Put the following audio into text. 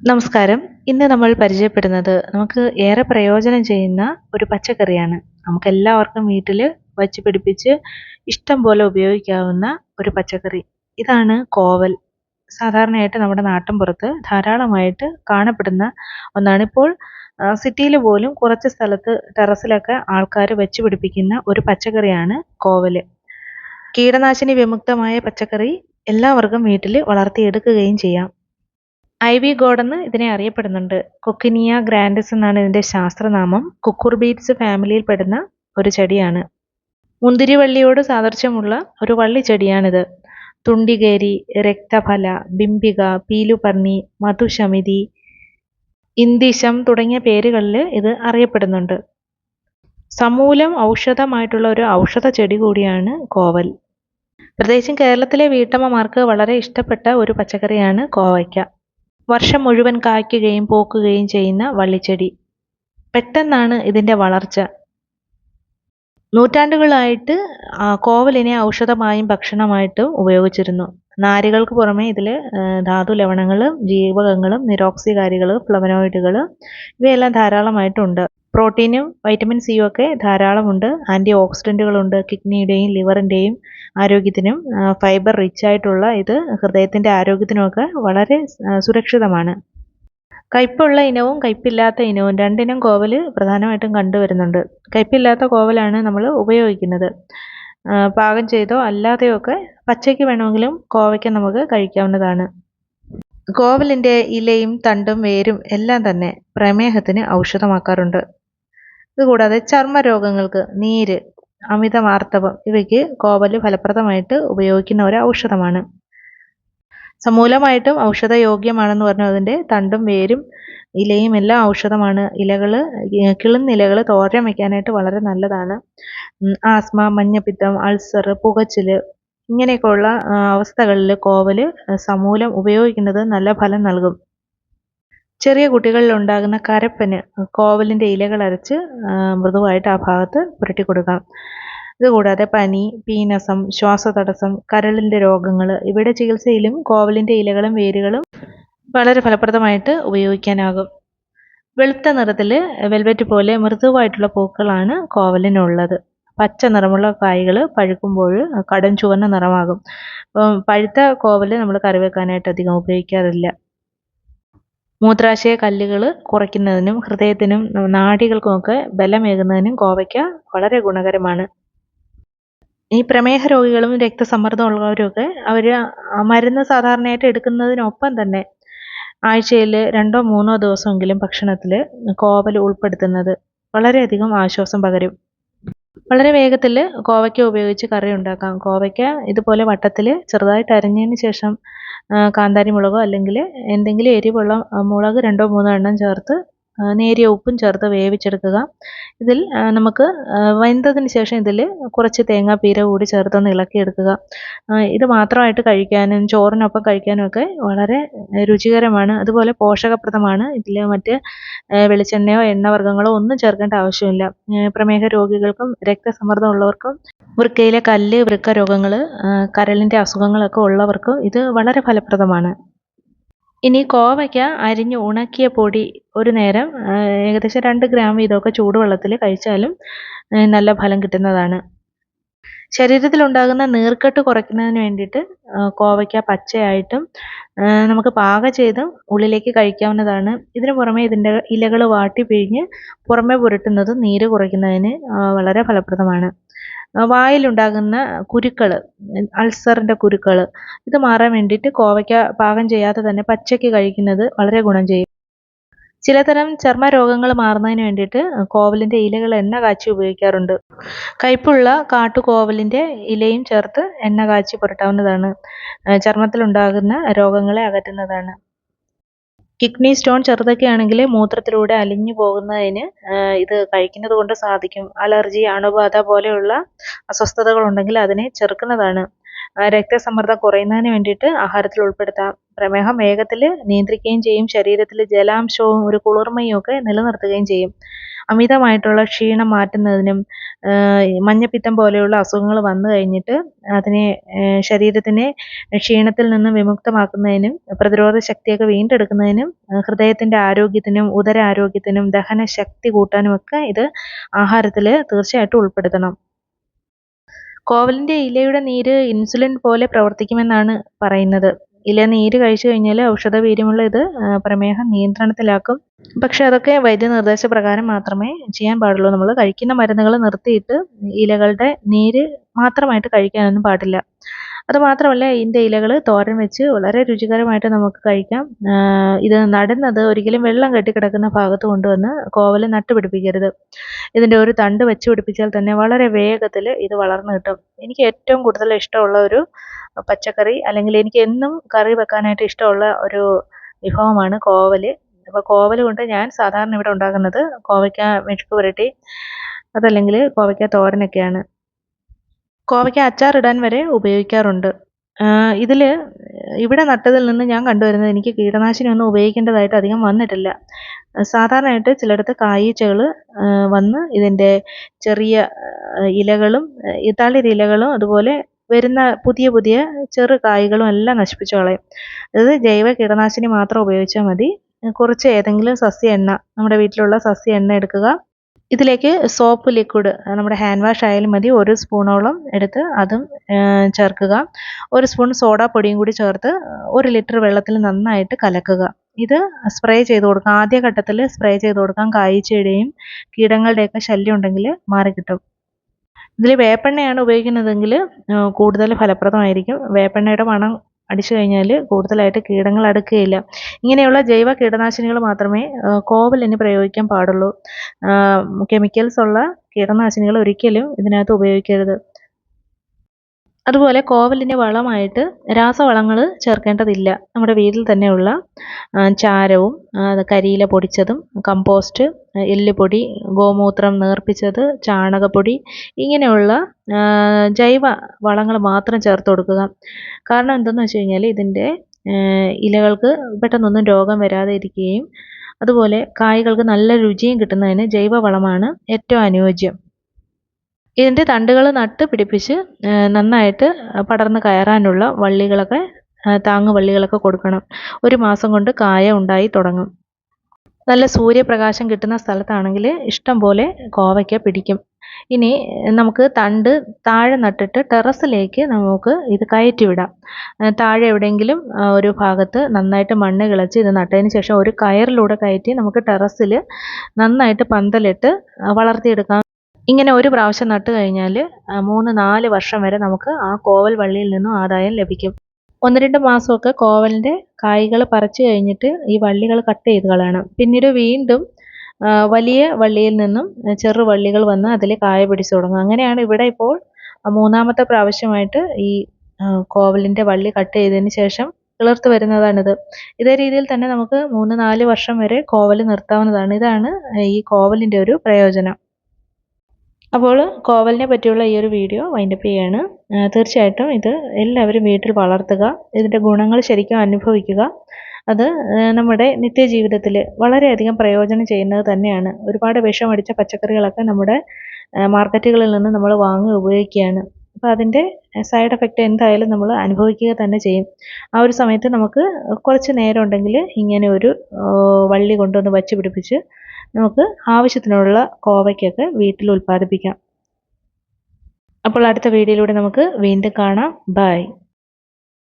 നമസ്കാരം. ഇന്ന് നമ്മൾ പരിചയപ്പെടുന്നത് നമുക്ക് ഏറെ പ്രയോജനം ചെയ്യുന്ന ഒരു പച്ചക്കറിയാണ്. നമുക്ക് എല്ലാവർക്കും വീട്ടിൽ വച്ച് പിടിപ്പിച്ച് ഇഷ്ടം പോലെ ഉപയോഗിക്കാവുന്ന ഒരു പച്ചക്കറി. ഇതാണ് കോവൽ. സാധാരണയായിട്ട് നമ്മുടെ നാട്ടിൻപുറത്ത് ധാരാളമായിട്ട് കാണപ്പെടുന്ന ഒന്നാണ്. ഇപ്പോൾ സിറ്റിയിൽ പോലും കുറച്ച് സ്ഥലത്ത് ടെറസിലൊക്കെ ആൾക്കാർ വെച്ച് പിടിപ്പിക്കുന്ന ഒരു പച്ചക്കറിയാണ് കോവൽ കീടനാശിനി വിമുക്തമായ പച്ചക്കറി എല്ലാവർക്കും വീട്ടിൽ വളർത്തിയെടുക്കുകയും ചെയ്യാം. ഐവി ഗോഡെന്ന് ഇതിനെ അറിയപ്പെടുന്നുണ്ട്. കൊക്കിനിയ ഗ്രാൻഡസ് എന്നാണ് ഇതിന്റെ ശാസ്ത്രനാമം. കുക്കുർബീറ്റ്സ് ഫാമിലിയിൽ പെടുന്ന ഒരു ചെടിയാണ്. മുന്തിരിവള്ളിയോട് സാദൃശ്യമുള്ള ഒരു വള്ളിച്ചെടിയാണിത് തുണ്ടികേരി രക്തഫല ബിംബിക പീലുപർണി മധുശമിതി ഇന്ദിശം തുടങ്ങിയ പേരുകളിൽ ഇത് അറിയപ്പെടുന്നുണ്ട്. സമൂലം ഔഷധമായിട്ടുള്ള ഒരു ഔഷധ ചെടി കൂടിയാണ് കോവൽ. പ്രത്യേകിച്ചും കേരളത്തിലെ വീട്ടമ്മമാർക്ക് വളരെ ഇഷ്ടപ്പെട്ട ഒരു പച്ചക്കറിയാണ് കോവയ്ക്ക. വർഷം മുഴുവൻ കായ്ക്കുകയും പോക്കുകയും ചെയ്യുന്ന വള്ളിച്ചെടി. പെട്ടെന്നാണ് ഇതിന്റെ വളർച്ച. നൂറ്റാണ്ടുകളായിട്ട് കോവലിനെ ഔഷധമായും ഭക്ഷണമായിട്ടും ഉപയോഗിച്ചിരുന്നു. നാരുകൾക്ക് പുറമെ ഇതിൽ ധാതു ലവണങ്ങളും ജീവകങ്ങളും നിരോക്സികാരികൾ ഫ്ലവനോയിഡുകൾ ഇവയെല്ലാം ധാരാളമായിട്ടുണ്ട്. പ്രോട്ടീനും വൈറ്റമിൻ സിയും ഒക്കെ ധാരാളമുണ്ട്. ആന്റി ഓക്സിഡന്റുകളുണ്ട് കിഡ്നിയുടെയും ലിവറിന്റെയും ആരോഗ്യത്തിനും ഫൈബർ റിച്ച് ആയിട്ടുള്ള ഇത് ഹൃദയത്തിന്റെ ആരോഗ്യത്തിനുമൊക്കെ വളരെ സുരക്ഷിതമാണ്. കയ്പുള്ള ഇനവും കയ്പില്ലാത്ത ഇനവും രണ്ടിനം കോവൽ പ്രധാനമായിട്ടും കണ്ടുവരുന്നുണ്ട്. കയ്പില്ലാത്ത കോവലാണ് നമ്മൾ ഉപയോഗിക്കുന്നത്. പാകം ചെയ്തോ അല്ലാതെയോ ഒക്കെ പച്ചയ്ക്ക് വേണമെങ്കിലും കോവയ്ക്ക് നമുക്ക് കഴിക്കാവുന്നതാണ്. കോവലിന്റെ ഇലയും തണ്ടും വേരും എല്ലാം തന്നെ പ്രമേഹത്തിന് ഔഷധമാക്കാറുണ്ട്. ഇതുകൂടാതെ ചർമ്മ രോഗങ്ങൾക്ക് നീര് അമിതമാർത്തവം ഇവയ്ക്ക് കോവൽ ഫലപ്രദമായിട്ട് ഉപയോഗിക്കുന്ന ഒരു ഔഷധമാണ്. സമൂലമായിട്ടും ഔഷധയോഗ്യമാണെന്ന് പറഞ്ഞു അതിന്റെ തണ്ടും വേരും ഇലയും എല്ലാം ഔഷധമാണ്. ഇലകൾ കിളുന്നിലകൾ തോരൻ വയ്ക്കാനായിട്ട് വളരെ നല്ലതാണ്. ആസ്മ മഞ്ഞപ്പിത്തം അൾസർ പുകച്ചിൽ ഇങ്ങനെയൊക്കെയുള്ള അവസ്ഥകളിൽ കോവൽ സമൂലം ഉപയോഗിക്കുന്നത് നല്ല ഫലം നൽകും. ചെറിയ കുട്ടികളിൽ ഉണ്ടാകുന്ന കരപ്പന് കോവലിന്റെ ഇലകൾ അരച്ച് മൃദുവായിട്ട് ആ ഭാഗത്ത് പുരട്ടി കൊടുക്കാം. ഇതുകൂടാതെ പനി പീനസം ശ്വാസതടസ്സം കരളിന്റെ രോഗങ്ങൾ ഇവയുടെ ചികിത്സയിലും കോവലിന്റെ ഇലകളും വേരുകളും വളരെ ഫലപ്രദമായിട്ട് ഉപയോഗിക്കാനാകും. വെളുത്ത നിറത്തിൽ വെൽവെറ്റ് പോലെ മൃദുവായിട്ടുള്ള പൂക്കളാണ് കോവലിനുള്ളത്. പച്ച നിറമുള്ള കായ്കൾ പഴുക്കുമ്പോൾ കടും ചുവന്ന നിറമാകും. പഴുത്ത കോവൽ നമ്മൾ കറി വെക്കാനായിട്ട് അധികം ഉപയോഗിക്കാറില്ല. മൂത്രാശയ കല്ലുകൾ കുറയ്ക്കുന്നതിനും ഹൃദയത്തിനും നാഡികൾക്കുമൊക്കെ ബലമേകുന്നതിനും കോവയ്ക്ക വളരെ ഗുണകരമാണ്. ഈ പ്രമേഹ രോഗികളും രക്തസമ്മർദ്ദം ഉള്ളവരുമൊക്കെ അവർ മരുന്ന് സാധാരണയായിട്ട് എടുക്കുന്നതിനൊപ്പം തന്നെ ആഴ്ചയിൽ രണ്ടോ മൂന്നോ ദിവസമെങ്കിലും ഭക്ഷണത്തിൽ കോവൽ ഉൾപ്പെടുത്തുന്നത് വളരെയധികം ആശ്വാസം പകരും. വളരെ വേഗത്തിൽ കോവയ്ക്ക ഉപയോഗിച്ച് കറി ഉണ്ടാക്കാം. കോവയ്ക്ക ഇതുപോലെ വട്ടത്തിൽ ചെറുതായിട്ട് അരിഞ്ഞതിന് ശേഷം കാന്താരി മുളകോ അല്ലെങ്കിൽ എന്തെങ്കിലും എരിവുള്ള മുളക് രണ്ടോ മൂന്നോ എണ്ണം ചേർത്ത് നേരിയ ഉപ്പും ചേർത്ത് വേവിച്ചെടുക്കുക. ഇതിൽ നമുക്ക് വെന്തതിന് ശേഷം ഇതിൽ കുറച്ച് തേങ്ങാപ്പീര കൂടി ചേർത്തൊന്ന് ഇളക്കിയെടുക്കുക. ഇത് മാത്രമായിട്ട് കഴിക്കാനും ചോറിനൊപ്പം കഴിക്കാനും ഒക്കെ വളരെ രുചികരമാണ്. അതുപോലെ പോഷകപ്രദമാണ്. ഇതിൽ മറ്റ് വെളിച്ചെണ്ണയോ എണ്ണവർഗങ്ങളോ ഒന്നും ചേർക്കേണ്ട ആവശ്യമില്ല. പ്രമേഹ രോഗികൾക്കും രക്തസമ്മർദ്ദം ഉള്ളവർക്കും വൃക്കയിലെ കല്ല് വൃക്ക രോഗങ്ങൾ കരളിന്റെ അസുഖങ്ങളൊക്കെ ഉള്ളവർക്കും ഇത് വളരെ ഫലപ്രദമാണ്. ഇനി കോവയ്ക്ക അരിഞ്ഞ് ഉണക്കിയ പൊടി ഒരു നേരം ഏകദേശം രണ്ട് ഗ്രാം വീതമൊക്കെ ചൂടുവെള്ളത്തിൽ കഴിച്ചാലും നല്ല ഫലം കിട്ടുന്നതാണ്. ശരീരത്തിലുണ്ടാകുന്ന നീർക്കെട്ട് കുറയ്ക്കുന്നതിന് വേണ്ടിയിട്ട് കോവയ്ക്ക പച്ചയായിട്ടും നമുക്ക് പാകം ചെയ്ത് ഉള്ളിലേക്ക് കഴിക്കാവുന്നതാണ്. ഇതിന് പുറമെ ഇതിന്റെ ഇലകൾ വാട്ടി പിഴിഞ്ഞ് പുറമെ പുരട്ടുന്നത് നീര് കുറയ്ക്കുന്നതിന് വളരെ ഫലപ്രദമാണ്. വായിലുണ്ടാകുന്ന കുരുക്കൾ അൾസറിന്റെ കുരുക്കൾ ഇത് മാറാൻ വേണ്ടിയിട്ട് കോവയ്ക്ക പാകം ചെയ്യാതെ തന്നെ പച്ചയ്ക്ക് കഴിക്കുന്നത് വളരെ ഗുണം ചെയ്യും. ചിലതരം ചർമ്മ രോഗങ്ങൾ മാറുന്നതിന് വേണ്ടിയിട്ട് കോവലിന്റെ ഇലകൾ എണ്ണ കാച്ചി ഉപയോഗിക്കാറുണ്ട്. കയ്പുള്ള കാട്ടുകോവലിന്റെ ഇലയും ചേർത്ത് എണ്ണ കാച്ചി പുരട്ടാവുന്നതാണ്. ചർമ്മത്തിലുണ്ടാകുന്ന രോഗങ്ങളെ അകറ്റുന്നതാണ്. കിഡ്നി സ്റ്റോൺ ചെറുതൊക്കെ ആണെങ്കിൽ മൂത്രത്തിലൂടെ അലിഞ്ഞു പോകുന്നതിന് ഇത് കഴിക്കുന്നത് കൊണ്ട് സാധിക്കും. അലർജി അണുബാധ പോലെയുള്ള അസ്വസ്ഥതകൾ ഉണ്ടെങ്കിൽ അതിനെ ചെറുക്കുന്നതാണ്. രക്തസമ്മർദ്ദം കുറയുന്നതിന് വേണ്ടിയിട്ട് ആഹാരത്തിൽ ഉൾപ്പെടുത്താം. പ്രമേഹം വേഗത്തിൽ നിയന്ത്രിക്കുകയും ചെയ്യും. ശരീരത്തിൽ ജലാംശവും ഒരു കുളിർമയും ഒക്കെ നിലനിർത്തുകയും ചെയ്യും. അമിതമായിട്ടുള്ള ക്ഷീണം മാറ്റുന്നതിനും മഞ്ഞപ്പിത്തം പോലെയുള്ള അസുഖങ്ങൾ വന്നു കഴിഞ്ഞിട്ട് അതിനെ ശരീരത്തിനെ ക്ഷീണത്തിൽ നിന്ന് വിമുക്തമാക്കുന്നതിനും പ്രതിരോധ ശക്തിയൊക്കെ വീണ്ടെടുക്കുന്നതിനും ഹൃദയത്തിന്റെ ആരോഗ്യത്തിനും ഉദര ആരോഗ്യത്തിനും ദഹന ശക്തി കൂട്ടാനുമൊക്കെ ഇത് ആഹാരത്തിൽ തീർച്ചയായിട്ടും ഉൾപ്പെടുത്തണം. കോവലിന്റെ ഇലയുടെ നീര് ഇൻസുലിൻ പോലെ പ്രവർത്തിക്കുമെന്നാണ് പറയുന്നത്. ഇല നീര് കഴിച്ചു കഴിഞ്ഞാൽ ഔഷധ വീര്യമുള്ള ഇത് പ്രമേഹം നിയന്ത്രണത്തിലാക്കും. പക്ഷെ അതൊക്കെ വൈദ്യനിർദ്ദേശപ്രകാരം മാത്രമേ ചെയ്യാൻ പാടുള്ളൂ. നമ്മൾ കഴിക്കുന്ന മരുന്നുകൾ നിർത്തിയിട്ട് ഇലകളുടെ നീര് മാത്രമായിട്ട് കഴിക്കാനൊന്നും പാടില്ല. അതുമാത്രമല്ല ഇതിന്റെ ഇലകൾ തോരൻ വെച്ച് വളരെ രുചികരമായിട്ട് നമുക്ക് കഴിക്കാം. ഇത് നടുന്നത് ഒരിക്കലും വെള്ളം കെട്ടിക്കിടക്കുന്ന ഭാഗത്ത് കൊണ്ടുവന്ന് കോവൽ നട്ടുപിടിപ്പിക്കരുത് ഇതിന്റെ ഒരു തണ്ട് വെച്ച് പിടിപ്പിച്ചാൽ തന്നെ വളരെ വേഗത്തിൽ ഇത് വളർന്നു കിട്ടും. എനിക്ക് ഏറ്റവും കൂടുതൽ ഇഷ്ടമുള്ള ഒരു പച്ചക്കറി അല്ലെങ്കിൽ എനിക്ക് എന്നും കറി വെക്കാനായിട്ട് ഇഷ്ടമുള്ള ഒരു വിഭവമാണ് കോവൽ അപ്പോൾ കോവൽ കൊണ്ട് ഞാൻ സാധാരണ ഇവിടെ ഉണ്ടാക്കുന്നത് കോവയ്ക്ക മെഴുക്ക് പുരട്ടി അതല്ലെങ്കിൽ കോവയ്ക്ക തോരനൊക്കെയാണ്. കോവയ്ക്ക അച്ചാറിടാൻ വരെ ഉപയോഗിക്കാറുണ്ട്. ഇതിൽ ഇവിടെ നട്ടതിൽ നിന്ന് ഞാൻ കണ്ടുവരുന്നത് എനിക്ക് കീടനാശിനി ഒന്നും ഉപയോഗിക്കേണ്ടതായിട്ട് അധികം വന്നിട്ടില്ല. സാധാരണയായിട്ട് ചിലയിടത്ത് കായീച്ചകൾ വന്ന് ഇതിന്റെ ചെറിയ ഇലകളും ഇലകളും അതുപോലെ വരുന്ന പുതിയ പുതിയ ചെറു കായ്കളും എല്ലാം നശിപ്പിച്ചു കളയും. അത് ജൈവ കീടനാശിനി മാത്രം ഉപയോഗിച്ചാൽ മതി. കുറച്ച് ഏതെങ്കിലും സസ്യ എണ്ണ നമ്മുടെ വീട്ടിലുള്ള സസ്യ എണ്ണ എടുക്കുക. ഇതിലേക്ക് സോപ്പ് ലിക്വിഡ് നമ്മുടെ ഹാൻഡ് വാഷ് ആയാലും മതി. ഒരു സ്പൂണോളം എടുത്ത് അതും ചേർക്കുക. ഒരു സ്പൂൺ സോഡാ പൊടിയും കൂടി ചേർത്ത് ഒരു ലിറ്റർ വെള്ളത്തിൽ നന്നായിട്ട് കലക്കുക. ഇത് സ്പ്രേ ചെയ്ത് കൊടുക്കാം. ആദ്യഘട്ടത്തിൽ സ്പ്രേ ചെയ്ത് കൊടുക്കാം. കായ്ച്ചയുടെയും കീടങ്ങളുടെയൊക്കെ ശല്യം ഉണ്ടെങ്കിൽ മാറിക്കിട്ടും. ഇതിൽ വേപ്പെണ്ണയാണ് ഉപയോഗിക്കുന്നതെങ്കിൽ കൂടുതൽ ഫലപ്രദമായിരിക്കും. വേപ്പെണ്ണയുടെ മണം അടിച്ചു കഴിഞ്ഞാൽ കൂടുതലായിട്ട് കീടങ്ങൾ അടുക്കുകയില്ല. ഇങ്ങനെയുള്ള ജൈവ കീടനാശിനികൾ മാത്രമേ കോവലിന് പ്രയോഗിക്കാൻ പാടുള്ളൂ. കെമിക്കൽസ് ഉള്ള കീടനാശിനികൾ ഒരിക്കലും ഇതിനകത്ത് ഉപയോഗിക്കരുത്. അതുപോലെ കോവലിന് വളമായിട്ട് രാസവളങ്ങൾ ചേർക്കേണ്ടതില്ല. നമ്മുടെ വീട്ടിൽ തന്നെയുള്ള ചാരവും കരിയില പൊടിച്ചതും കമ്പോസ്റ്റ് എല്ലുപൊടി ഗോമൂത്രം നേർപ്പിച്ചത് ചാണകപ്പൊടി ഇങ്ങനെയുള്ള ജൈവ വളങ്ങൾ മാത്രം ചേർത്ത് കൊടുക്കുക. കാരണം എന്തെന്ന് വെച്ച് കഴിഞ്ഞാൽ ഇതിന്റെ ഇലകൾക്ക് പെട്ടെന്നൊന്നും രോഗം വരാതെ ഇരിക്കുകയും അതുപോലെ കായ്കൾക്ക് നല്ല രുചിയും കിട്ടുന്നതിന് ജൈവ വളമാണ് ഏറ്റവും അനുയോജ്യം. ഇതിന്റെ തണ്ടുകൾ നട്ട് പിടിപ്പിച്ച് നന്നായിട്ട് പടർന്ന് കയറാനുള്ള വള്ളികളൊക്കെ താങ്ങ് വള്ളികളൊക്കെ കൊടുക്കണം. ഒരു മാസം കൊണ്ട് കായ ഉണ്ടായി തുടങ്ങും. നല്ല സൂര്യപ്രകാശം കിട്ടുന്ന സ്ഥലത്താണെങ്കിൽ ഇഷ്ടം പോലെ കോവയ്ക്ക പിടിക്കും. ഇനി നമുക്ക് തണ്ട് താഴെ നട്ടിട്ട് ടെറസിലേക്ക് നമുക്ക് ഇത് കയറ്റി വിടാം. താഴെ എവിടെയെങ്കിലും ഒരു ഭാഗത്ത് നന്നായിട്ട് മണ്ണ് കിളച്ച് ഇത് നട്ടതിന് ശേഷം ഒരു കയറിലൂടെ കയറ്റി നമുക്ക് ടെറസിൽ നന്നായിട്ട് പന്തലിട്ട് വളർത്തിയെടുക്കാം. ഇങ്ങനെ ഒരു പ്രാവശ്യം നട്ടു കഴിഞ്ഞാൽ മൂന്ന് നാല് വർഷം വരെ നമുക്ക് ആ കോവൽ വള്ളിയിൽ നിന്നും ആദായം ലഭിക്കും. ഒന്ന് രണ്ട് മാസമൊക്കെ കോവലിന്റെ കായ്കൾ പറിച്ചു കഴിഞ്ഞിട്ട് ഈ വള്ളികൾ കട്ട് ചെയ്ത് കളയണം. പിന്നീട് വീണ്ടും വലിയ വള്ളിയിൽ നിന്നും ചെറു വള്ളികൾ വന്ന് അതിൽ കായ പിടിച്ചു തുടങ്ങും. അങ്ങനെയാണ് ഇവിടെ ഇപ്പോൾ മൂന്നാമത്തെ പ്രാവശ്യമായിട്ട് ഈ കോവലിന്റെ വള്ളി കട്ട് ചെയ്തതിന് ശേഷം കിളിർത്ത് വരുന്നതാണിത്. ഇതേ രീതിയിൽ തന്നെ നമുക്ക് മൂന്ന് നാല് വർഷം വരെ കോവൽ നിർത്താവുന്നതാണ്. ഇതാണ് ഈ കോവലിന്റെ ഒരു പ്രയോജനം. അപ്പോൾ കോവലിനെ പറ്റിയുള്ള ഈ ഒരു വീഡിയോ വൈൻഡപ്പ് ചെയ്യാണ്. തീർച്ചയായിട്ടും ഇത് എല്ലാവരും വീട്ടിൽ വളർത്തുക ഇതിന്റെ ഗുണങ്ങൾ ശരിക്കും അനുഭവിക്കുക. അത് നമ്മുടെ നിത്യജീവിതത്തിൽ വളരെയധികം പ്രയോജനം ചെയ്യുന്നത് തന്നെയാണ്. ഒരുപാട് വിഷമടിച്ച പച്ചക്കറികളൊക്കെ നമ്മുടെ മാർക്കറ്റുകളിൽ നിന്ന് നമ്മൾ വാങ്ങി ഉപയോഗിക്കുകയാണ്. അപ്പോൾ അതിന്റെ സൈഡ് എഫക്റ്റ് എന്തായാലും നമ്മൾ അനുഭവിക്കുക തന്നെ ചെയ്യും. ആ ഒരു സമയത്ത് നമുക്ക് കുറച്ച് നേരം ഉണ്ടെങ്കിൽ ഇങ്ങനെ ഒരു വള്ളി കൊണ്ടുവന്ന് വച്ച് പിടിപ്പിച്ച് നമുക്ക് ആവശ്യത്തിനുള്ള കോവയ്ക്കൊക്കെ വീട്ടിൽ ഉൽപ്പാദിപ്പിക്കാം. അപ്പോൾ അടുത്ത വീഡിയോയിലൂടെ നമുക്ക് വീണ്ടും കാണാം. ബൈ